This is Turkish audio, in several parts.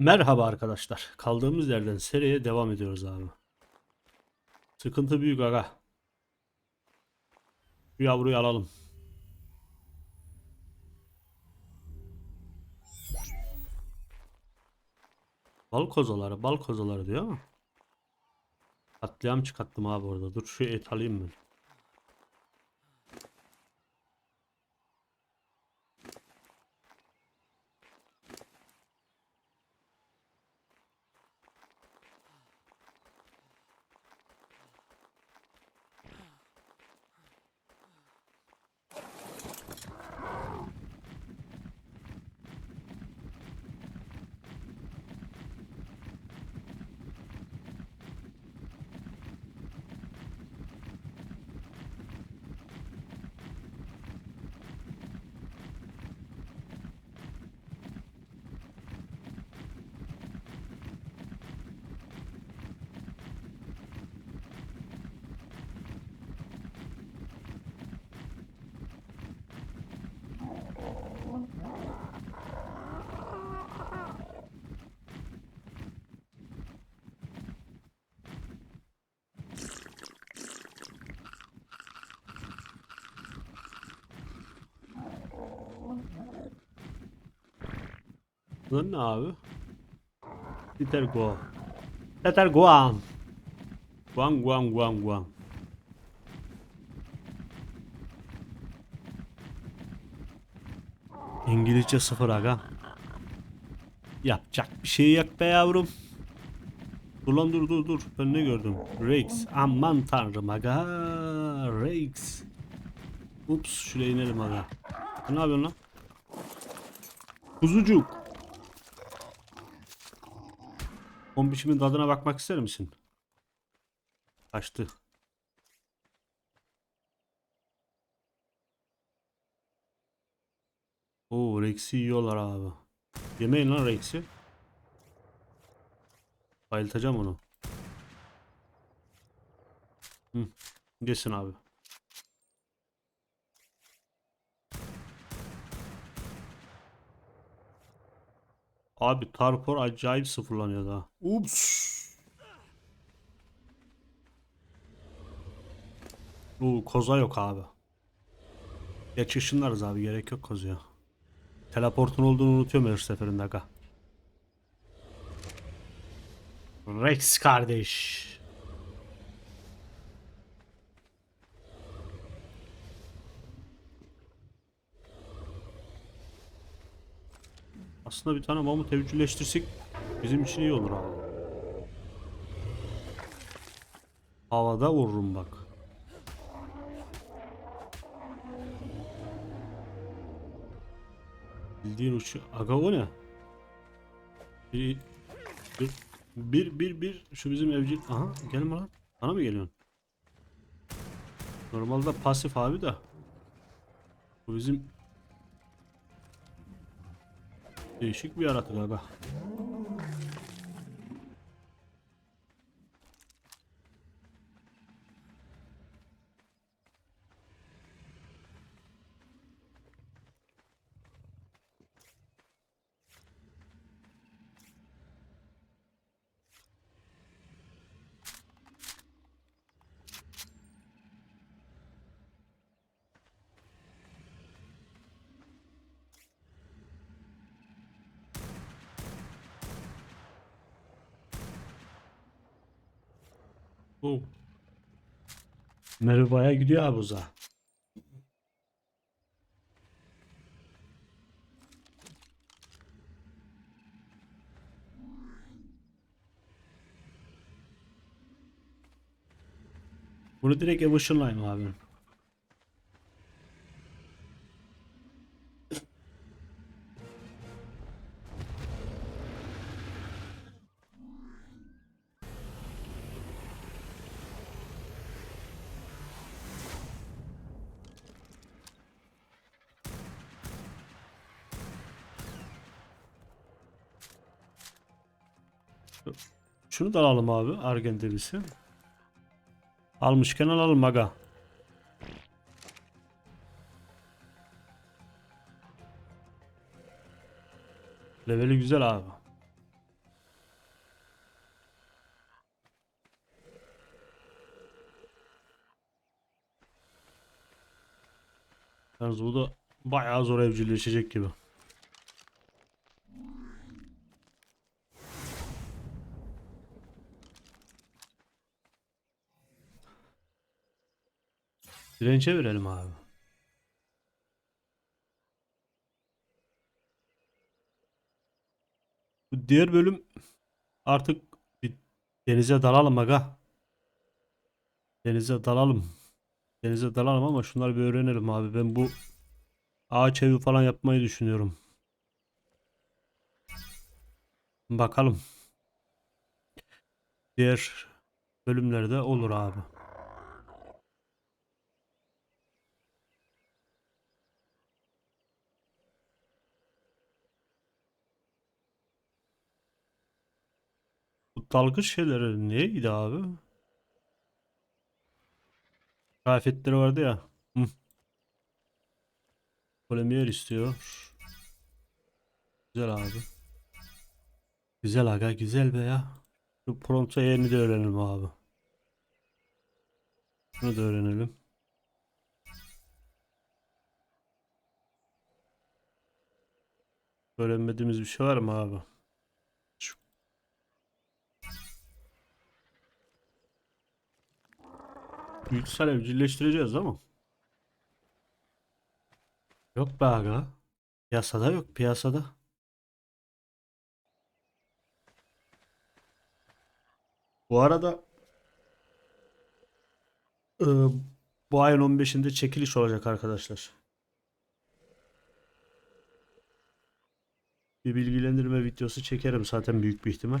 Merhaba arkadaşlar. Kaldığımız yerden seriye devam ediyoruz abi. Sıkıntı büyük aga. Şu yavruyu alalım. Bal kozaları, bal kozaları diyor ama. Katliam çıkarttım abi orada. Dur şu et alayım ben. Bunlar ne abi? Peter Go. Peter Guam. Guam Guam Guam Guam. İngilizce sıfır aga. Yapacak bir şey yok be yavrum. Dur lan dur dur dur. Ben ne gördüm? Rex. Aman tanrım aga. Rex. Ups şuraya inelim aga. Ne yapıyorsun lan? Kuzucuk. Bombişimin tadına bakmak ister misin? Kaçtı. Oo Rex'i yiyorlar abi. Yemeyin lan Rex'i. Bayıltacağım onu. Hı. Yesin abi. Abi Tarkor acayip sıfırlanıyor daha. Ups. Oo, koza yok abi. Geç ışınlarız abi gerek yok kozaya. Teleportun olduğunu unutuyorum her seferinde aga. Rex kardeş. Aslında bir tane mamut evcilleştirsek bizim için iyi olur abi. Havada vururum bak. Bildiğin uçu. Aga o ne? Bir, bir, bir, bir, bir. Şu bizim evcil. Aha gelme lan. Bana mı geliyorsun? Normalde pasif abi de. Bu bizim Değişik bir yaratık aga. Merhabaya gidiyor abi uza. Bunu direkt evolution'layım abi. Şunu da alalım abi. Argen derisi. Almışken alalım aga. Leveli güzel abi. Yalnız bu da bayağı zor evcilleşecek gibi. Dirençe verelim abi. Bu diğer bölüm artık bir denize dalalım aga. Denize dalalım. Denize dalalım ama şunları bir öğrenelim abi. Ben bu ağaç evi falan yapmayı düşünüyorum. Bakalım. Diğer bölümlerde olur abi. Bu dalgıç şeyleri neydi abi? Kıyafetleri vardı ya. Hı. Polemiyer istiyor. Güzel abi. Güzel aga güzel be ya. Şu pronto yerini de öğrenelim abi. Bunu da öğrenelim. Öğrenmediğimiz bir şey var mı abi? Yüksel evcilleştireceğiz ama. Yok be aga. Piyasada yok piyasada. Bu arada e, bu ayın 15'inde çekiliş olacak arkadaşlar. Bir bilgilendirme videosu çekerim zaten büyük bir ihtimal.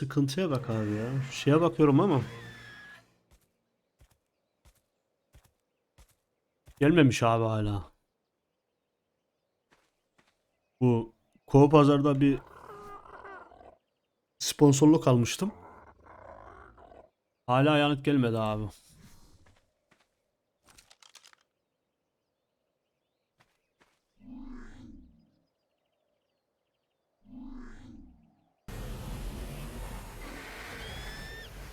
Sıkıntıya bak abi ya. Şu şeye bakıyorum ama. Gelmemiş abi hala. Bu Kova Pazar'da bir sponsorluk almıştım. Hala yanıt gelmedi abi.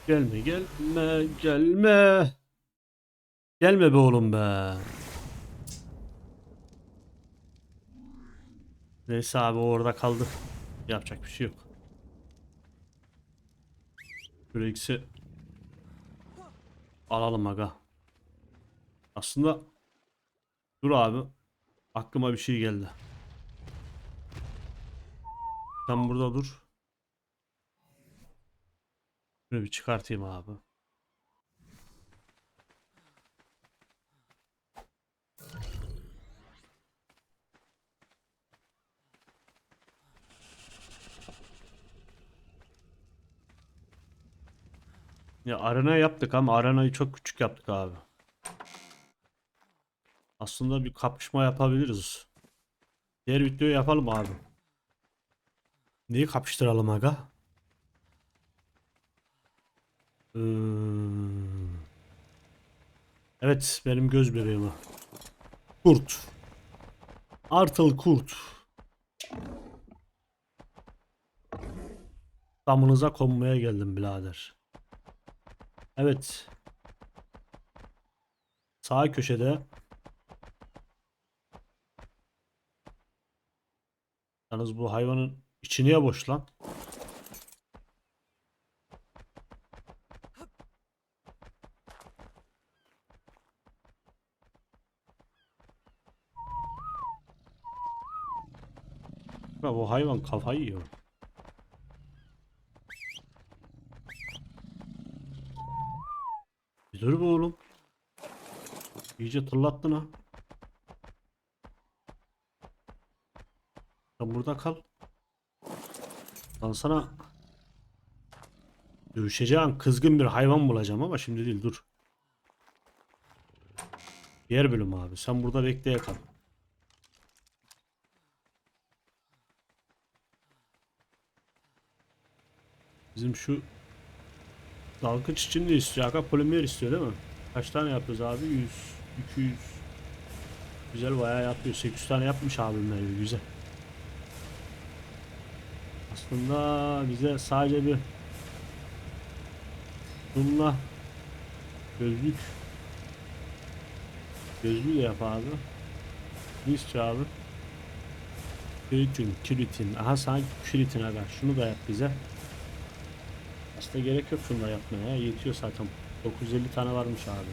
Gelme gelme gelme. Gelme be oğlum be. Neyse abi orada kaldı. Yapacak bir şey yok. İkisi alalım aga. Aslında dur abi. Aklıma bir şey geldi. Sen burada dur. Şunu bir çıkartayım abi. Ya arena yaptık ama arenayı çok küçük yaptık abi. Aslında bir kapışma yapabiliriz. Diğer videoyu yapalım abi. Neyi kapıştıralım aga? Hmm. Evet benim göz bebeğim o. Kurt. Artıl kurt. Damınıza konmaya geldim birader. Evet. Sağ köşede. Yalnız bu hayvanın içi niye boş lan? Ya bu hayvan kafayı yiyor. Dur be oğlum. İyice tırlattın ha. Sen burada kal. Ben sana dövüşeceğim kızgın bir hayvan bulacağım ama şimdi değil dur. Diğer bölüm abi. Sen burada bekleye kal. Bizim şu dalgıç için de istiyor. Aga polimer istiyor değil mi? Kaç tane yapıyoruz abi? 100, 200. Güzel bayağı yapıyor. 800 tane yapmış abimler gibi güzel. Aslında bize sadece bir bununla gözlük gözlüğü de yap abi. Ne istiyor abi? Kiritin, kiritin. Aha sanki kiritin aga. Şunu da yap bize. Aslında gerek yok da yapmaya. ya. Yetiyor zaten. 950 tane varmış abi.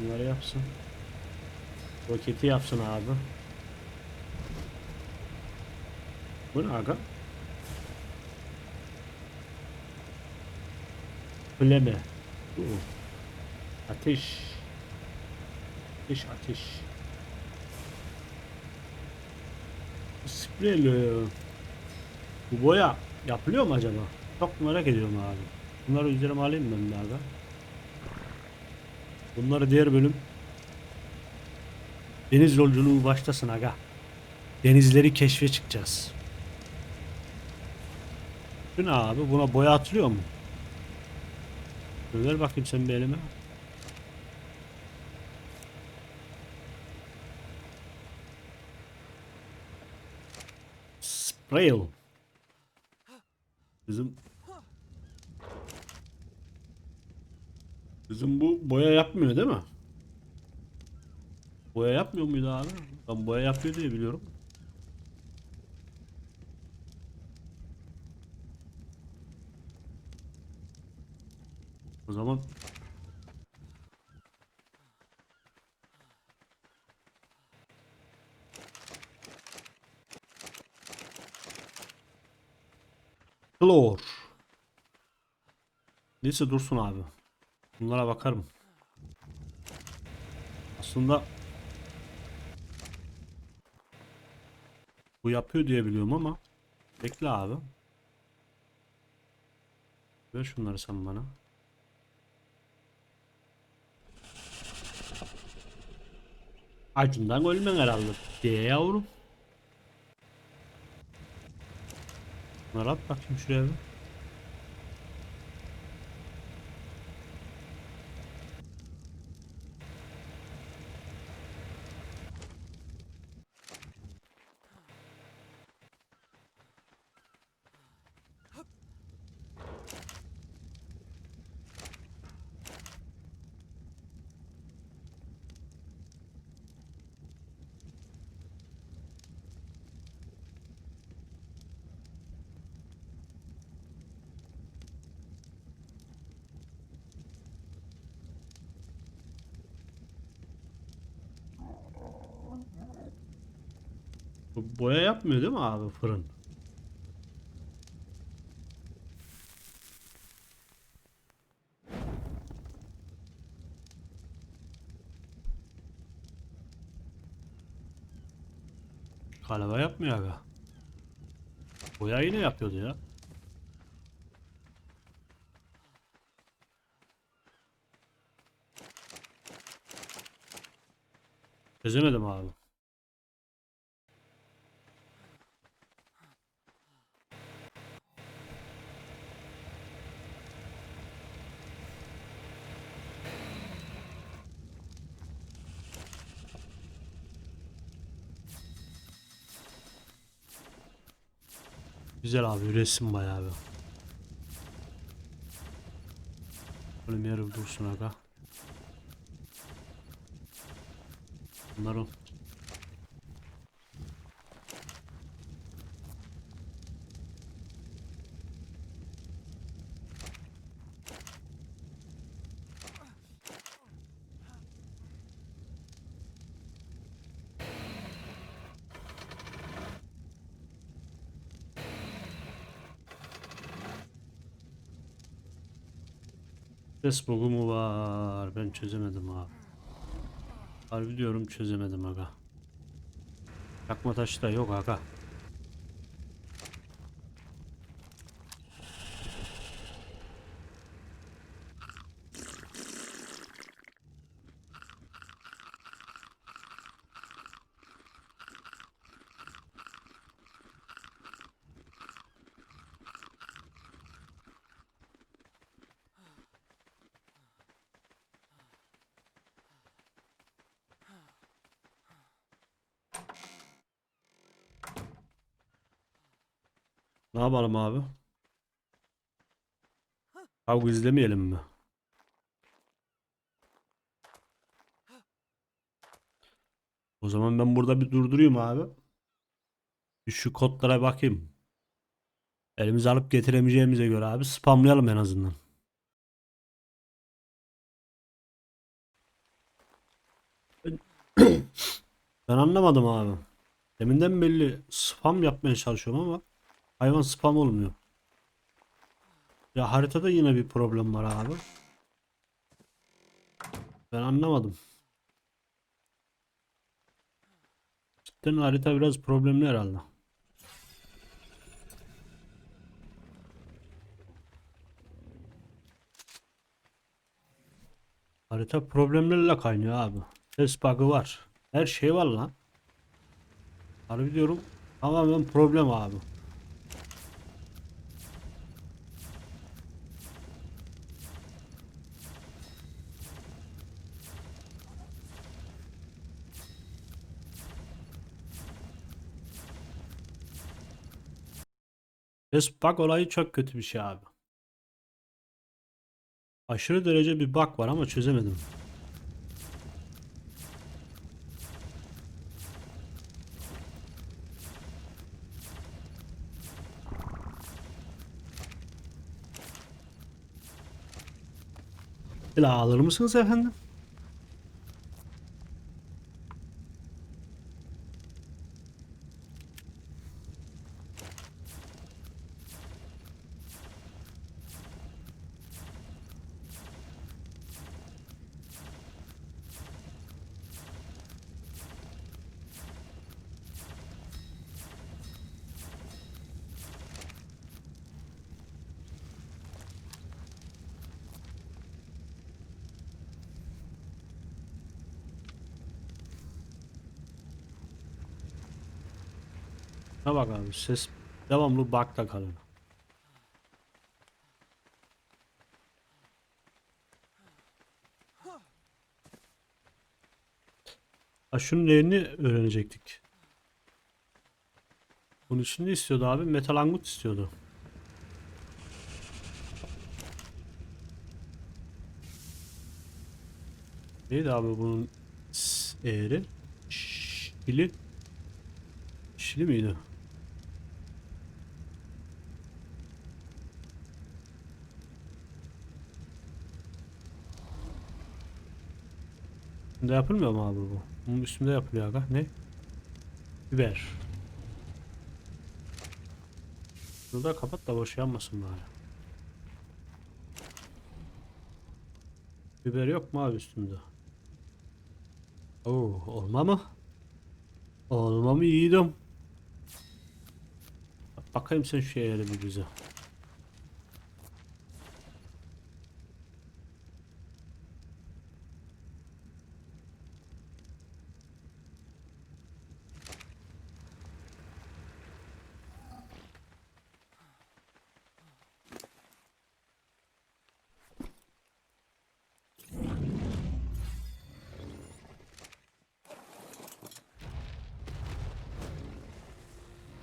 Bunları yapsın. Roketi yapsın abi. Bu ne aga? Fleme. Ateş. Ateş ateş. Spreyli. Bu boya yapılıyor mu acaba? Çok merak ediyorum abi. Bunları üzerime alayım ben abi. Bunları diğer bölüm Deniz yolculuğu başlasın aga. Denizleri keşfe çıkacağız. Bu ne abi? Buna boya atılıyor mu? Ver bakayım sen bir elime. Sprayle. Bizim Bizim bu boya yapmıyor değil mi? Boya yapmıyor muydu abi? Ben boya yapıyor diye biliyorum. O zaman Klor. Neyse dursun abi. Bunlara bakarım. Aslında bu yapıyor diye biliyorum ama bekle abi. Ver şunları sen bana. Acından ölmen herhalde diye yavrum. Bunları at bakayım şuraya bir. Boya yapmıyor değil mi abi fırın? Galiba yapmıyor aga. Boya yine yapıyordu ya. Çözemedim abi. Güzel abi üretsin bayağı bir. Bir yere dursun aga. Bunları Ses bogu mu var? Ben çözemedim abi. Harbi diyorum çözemedim aga. Takma taşı da yok aga. Yapalım abi? Kavga izlemeyelim mi? O zaman ben burada bir durdurayım abi. Şu kodlara bakayım. Elimize alıp getiremeyeceğimize göre abi spamlayalım en azından. Ben anlamadım abi. Deminden belli spam yapmaya çalışıyorum ama hayvan spam olmuyor. Ya haritada yine bir problem var abi. Ben anlamadım. Cidden harita biraz problemli herhalde. Harita problemlerle kaynıyor abi. Ses bug'ı var. Her şey var lan. Harbi diyorum tamamen problem abi. Bug olayı çok kötü bir şey abi. Aşırı derece bir bug var ama çözemedim. Silah alır mısınız efendim? Ha bak abi ses devamlı bug'da kalıyor. Ha şunun yerini öğrenecektik. Bunun için ne istiyordu abi? Metal angut istiyordu. Neydi abi bunun eğri? Şili. Şili miydi? Üstünde yapılmıyor mu abi bu? Bunun üstünde yapılıyor aga. Ne? Biber. Şurada kapat da boş yanmasın bari. Biber yok mu abi üstünde? Oo, olma mı? Olma mı yiğidim? Bak Bakayım sen şu yere bir bize.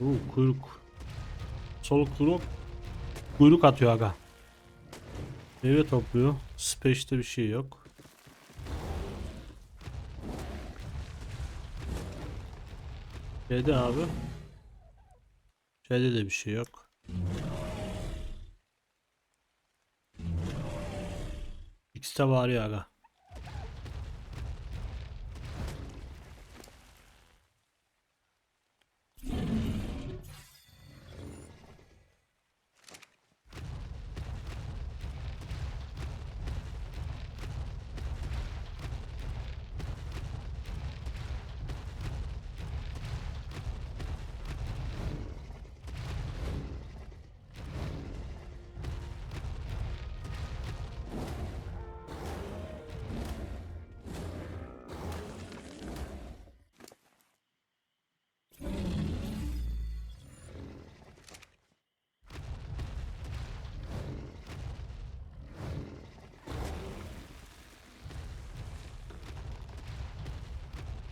Oo, kuyruk. Sol kuyruk. Kuyruk atıyor aga. Meyve topluyor. Space'te bir şey yok. Şeyde abi. Şeyde de bir şey yok. X'te var ya aga.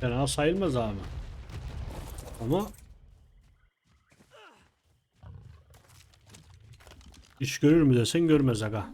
Fena sayılmaz abi. Ama iş görür mü desen görmez aga.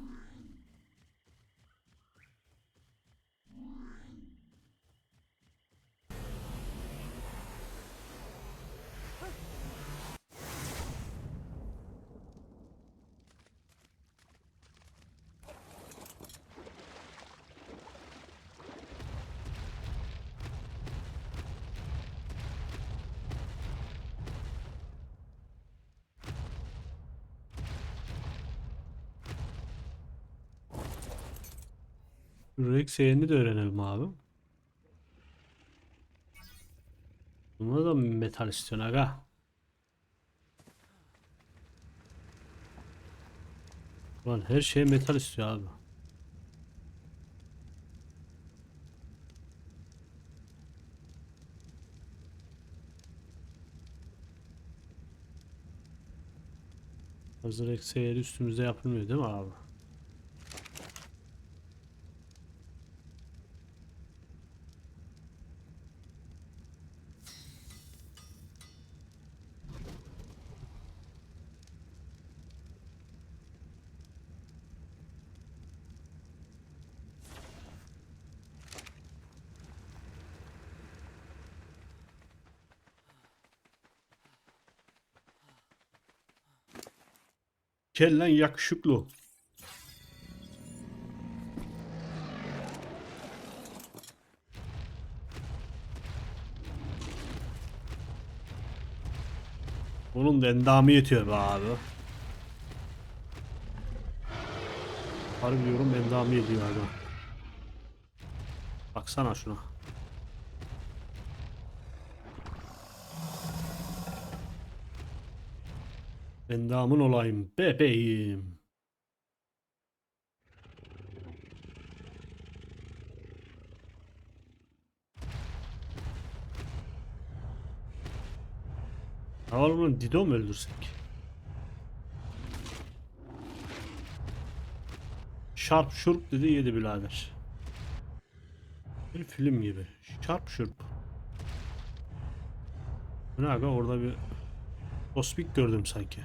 Rex yeğeni de öğrenelim abi. Buna da metal istiyorsun aga. Ulan her şeye metal istiyor abi. Hazır eksi eğri üstümüzde yapılmıyor değil mi abi? Gel lan yakışıklı. Onun da endamı yetiyor be abi. Harbi diyorum endamı yetiyor abi. Baksana şuna. Endamın olayım bebeğim. Oğlum Dido mu öldürsek? Şarp şurp dedi yedi birader. Bir film gibi. Şarp şurp. Ne aga orada bir Kosmik gördüm sanki.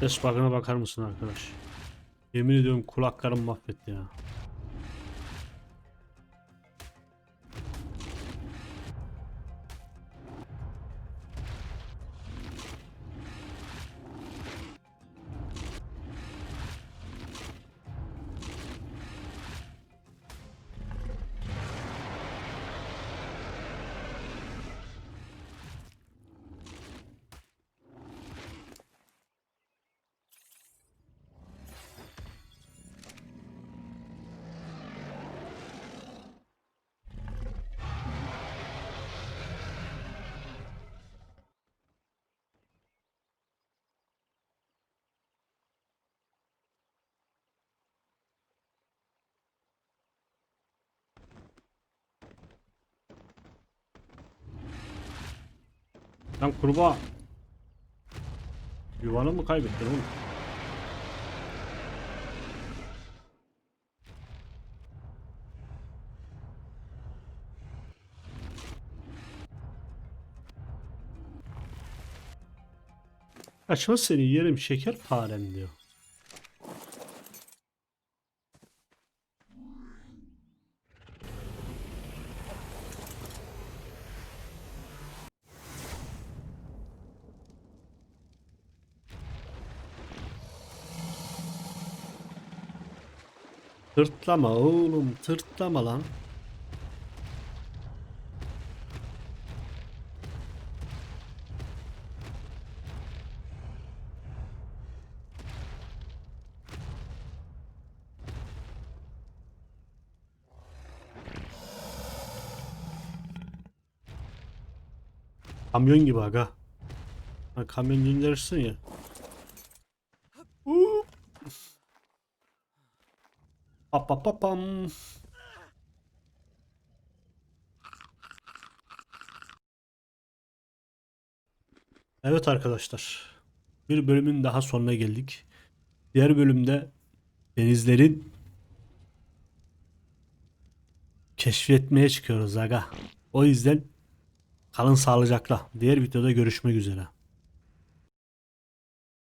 Ses bug'ına bakar mısın arkadaş? Yemin ediyorum kulaklarım mahvetti ya. Lan kurbağa. Yuvanı mı kaybettin oğlum? Kaçma seni yerim şeker farem diyor. Tırtlama oğlum tırtlama lan. Kamyon gibi aga. Ha, kamyon gönderirsin ya. Pa pa pa pam. Evet arkadaşlar. Bir bölümün daha sonuna geldik. Diğer bölümde denizlerin keşfetmeye çıkıyoruz aga. O yüzden kalın sağlıcakla. Diğer videoda görüşmek üzere.